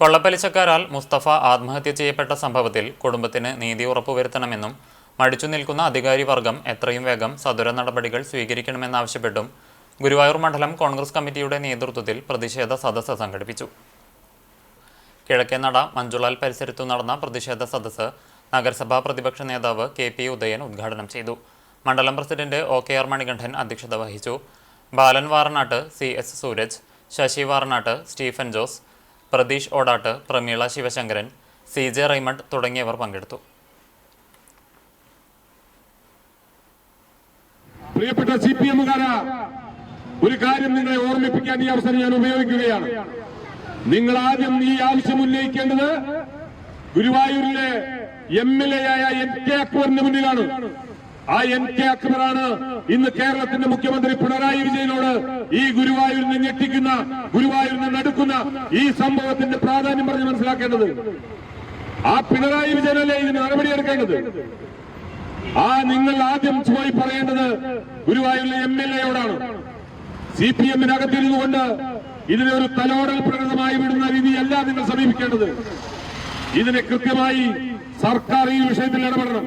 കൊള്ളപ്പലിശക്കാരാൽ മുസ്തഫ ആത്മഹത്യ ചെയ്യപ്പെട്ട സംഭവത്തിൽ കുടുംബത്തിന് നീതി ഉറപ്പുവരുത്തണമെന്നും മടിച്ചു നിൽക്കുന്ന അധികാരി വർഗം എത്രയും വേഗം സദുര നടപടികൾ സ്വീകരിക്കണമെന്നാവശ്യപ്പെട്ടും ഗുരുവായൂർ മണ്ഡലം കോൺഗ്രസ് കമ്മിറ്റിയുടെ നേതൃത്വത്തിൽ പ്രതിഷേധ സദസ്സ് സംഘടിപ്പിച്ചു. കിഴക്കേനട മഞ്ജുളാൽ പരിസരത്തു നടന്ന പ്രതിഷേധ സദസ്സ് നഗരസഭാ പ്രതിപക്ഷ നേതാവ് കെ പി ഉദയൻ ഉദ്ഘാടനം ചെയ്തു. മണ്ഡലം president O K R Manikandan അധ്യക്ഷത വഹിച്ചു. Balan Varanattu C S Sooraj Sasi Varanattu Stephen Jose Pratheesh Odattu Prameela Sivasankaran C J Raymond തുടങ്ങിയവർ പങ്കെടുത്തു. പ്രിയപ്പെട്ട സി പി എമ്മുകാര ഒരു കാര്യം നിങ്ങളെ ഓർമ്മിപ്പിക്കാൻ ഈ അവസരം ഞാൻ ഉപയോഗിക്കുകയാണ്. നിങ്ങൾ ആദ്യം ഈ ആവശ്യം ഉന്നയിക്കേണ്ടത് ഗുരുവായൂരിലെ എം എൽ എ ആയ എൻ കെ അക്ബറിന് മുന്നിലാണ്. ആ എം കെ അക്ബറാണ് ഇന്ന് കേരളത്തിന്റെ മുഖ്യമന്ത്രി പിണറായി വിജയനോട് ഈ ഗുരുവായൂരിൽ നിന്ന് ഞെട്ടിക്കുന്ന ഗുരുവായൂരിൽ നിന്ന് നടുക്കുന്ന ഈ സംഭവത്തിന്റെ പ്രാധാന്യം പറഞ്ഞ് മനസ്സിലാക്കേണ്ടത്. ആ പിണറായി വിജയനല്ലേ ഇതിന് നടപടിയെടുക്കേണ്ടത്? ആ നിങ്ങൾ ആദ്യം പോയി പറയേണ്ടത് ഗുരുവായൂരിലെ എം എൽ എയോടാണ്. സി പി എമ്മിനകത്തിരുന്നു കൊണ്ട് ഇതിനെ ഒരു തലോടൽ പ്രകൃതമായി വിടുന്ന രീതിയല്ല നിങ്ങൾ സമീപിക്കേണ്ടത്. ഇതിനെ കൃത്യമായി സർക്കാർ ഈ വിഷയത്തിൽ ഇടപെടണം.